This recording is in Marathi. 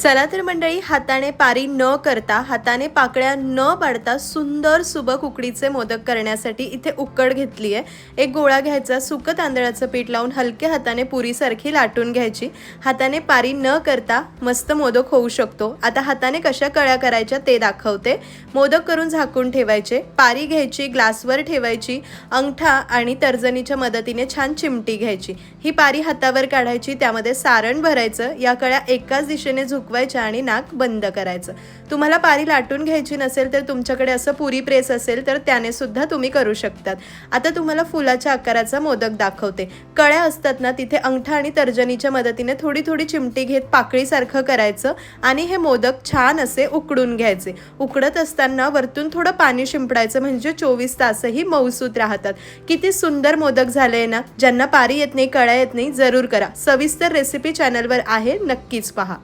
चला तर मंडळी हाताने पारी न करता हाताने पाकळ्या न पाडता सुंदर सुबक उकडीचे मोदक करण्यासाठी इथे उकड घेतली आहे. एक गोळा घ्यायचा सुकं तांदळाचं पीठ लावून हलक्या हाताने पुरीसारखी लाटून घ्यायची. हाताने पारी न करता मस्त मोदक होऊ शकतो. आता हाताने कशा कळ्या करायच्या ते दाखवते. मोदक करून झाकून ठेवायचे. पारी घ्यायची ग्लासवर ठेवायची अंगठा आणि तर्जनीच्या मदतीने छान चिमटी घ्यायची. ही पारी हातावर काढायची त्यामध्ये सारण भरायचं. या कळ्या एकाच दिशेने झुक झुकवायच्या आणि नाक बंद करायचं. तुम्हाला पारी लाटून घ्यायची नसेल तर तुमच्याकडे असं पुरी प्रेस असेल तर त्याने सुद्धा तुम्ही करू शकतात. आता तुम्हाला फुलाच्या आकाराचा मोदक दाखवते. कळ्या असतात ना तिथे अंगठा आणि तर्जनीच्या मदतीने थोडी थोडी चिमटी घेत पाकळीसारखं करायचं आणि हे मोदक छान असे उकडून घ्यायचे. उकडत असताना वरतून थोडं पाणी शिंपडायचं म्हणजे चोवीस तासही मऊसूत राहतात. किती सुंदर मोदक झाले ना ज्यांना पारी येत नाही कळ्या येत नाही जरूर करा. सविस्तर रेसिपी चॅनलवर आहे नक्कीच पहा.